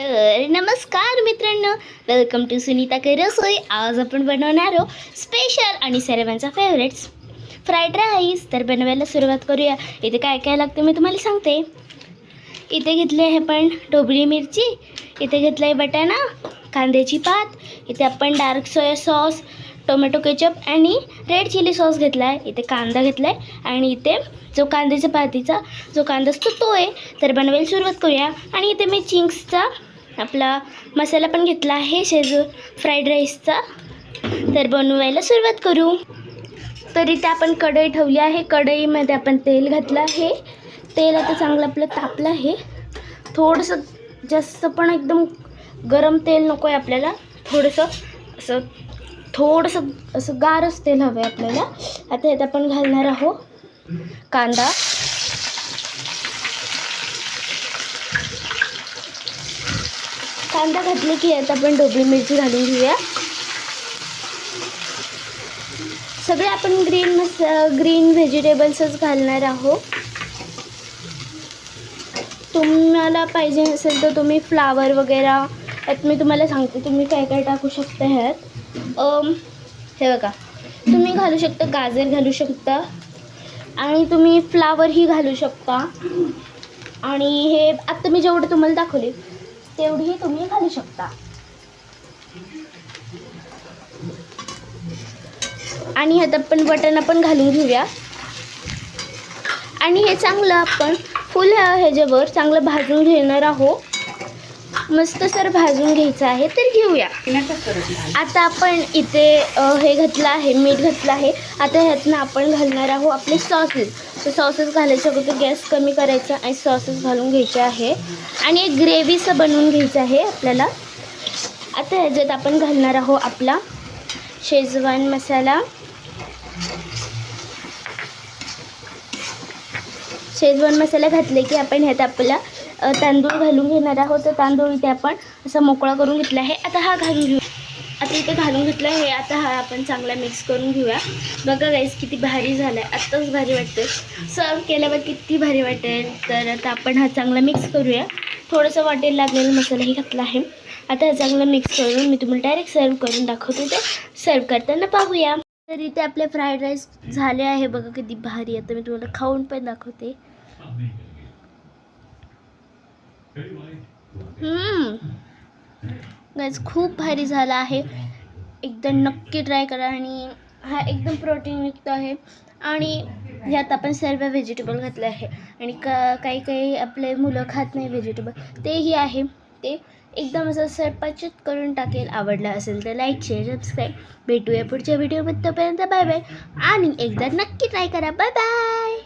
तर नमस्कार मित्रांनो. वेलकम टू सुनीता के रसोई आज आपण बनवणार आहोत स्पेशल आणि सर्वांचा फेवरेट्स फ्राईड राईस तर बनवायला सुरुवात करूया. इथे काय काय लागतं मी तुम्हाला सांगते. इथे घेतले आहे आपण ढोबळी मिरची. इथे घेतलं आहे बटाणा कांद्याची पात. इथे आपण dark soya sauce tomato ketchup आणि रेड चिली सॉस घेतला आहे इथे कांदा घेतला आहे आणि इथे जो कांद्याच्या पातीचा जो कांदा असतो तो आहे तर बनवायला सुरुवात करूया. आणि इथे मी चिंग्सचा आपला मसाला पण घेतला आहे शेजू फ्राईड राईसचा. तर बनवायला सुरुवात करू. तरी इथे आपण कढई ठेवली आहे. कढईमध्ये आपण तेल घातलं आहे. तेल आता चांगलं आपलं तापलं आहे. थोडंसं जास्त पण एकदम गरम तेल नको आहे आपल्याला. थोडंसं असं थोडंसं असं गारच तेल हवं आहे आपल्याला. आता यात आपण घालणार आहोत कांदा. कांदा घातले की यात आपण ढोबळी मिरची घालून घेऊया. सगळे आपण ग्रीन मस ग्रीन व्हेजिटेबल्सच घालणार आहोत. तुम्हाला पाहिजे असेल तर तुम्ही फ्लावर वगैरे यात मी तुम्हाला सांगते तुम्ही काय काय टाकू शकता ह्यात. हे बघा तुम्ही घालू शकता गाजर घालू शकता आणि तुम्ही फ्लावरही घालू शकता. आणि हे आत्ता मी जेवढे तुम्हाला दाखवले तेवढीही तुम्ही घालू शकता. आणि ह्यात आपण बटन आपण घालून घेऊया. आणि हे चांगलं आपण फुल ह्याच्यावर चांगलं भाजून घेणार आहोत. मस्त सर भाजून घ्यायचं आहे तर घेऊया. आता आपण इथे हे घातलं आहे मीठ घातलं आहे. आता ह्यातनं आपण घालणार आहोत आपले सॉसेस तर सॉसेस घालायचे अगोदर गॅस कमी करायचा आणि सॉसेस घालून घ्यायचे आहे. आणि एक ग्रेव्हीचं बनवून घ्यायचं आहे आपल्याला. आता ह्याच्यात आपण घालणार आहोत आपला शेजवान मसाला. शेजवान मसाला घातले की आपण ह्यात आपला तांदूळ घालून घेणार आहोत. तर तांदूळ इथे आपण असा मोकळा करून घेतला आहे. आता हा घालून घेऊ. आता इथे घालून घेतला आहे. आता हा आपण चांगला मिक्स करून घेऊया. बघा गाईस किती भारी झाला आहे आत्ताच भारी वाटतं सर्व केल्यावर किती भारी वाटेल. तर आता आपण हा चांगला मिक्स करूया. थोडंसं वाटेल लागलेला मसालाही घातला आहे. आता हा चांगला मिक्स करून मी तुम्हाला डायरेक्ट सर्व करून दाखवते. ते सर्व करताना पाहूया. तर इथे आपले फ्राईड राईस झाले आहे. बघा किती भारी. आता मी तुम्हाला खाऊन पण दाखवते. गॅस खूप भारी झाला आहे. एकदम नक्की ट्राय करा आणि हा एकदम प्रोटीनयुक्त आहे. आणि ह्यात आपण सर्व व्हेजिटेबल घातले आहे. आणि का काही काही आपले मुलं खात नाही व्हेजिटेबल तेही आहे. ते एकदम असं सरपचित करून टाकेल. आवडलं असेल तर लाईक शेअर सबस्क्राईब भेटूया पुढच्या व्हिडिओमध्ये तोपर्यंत बाय बाय आणि एकदा नक्की ट्राय करा. Bye bye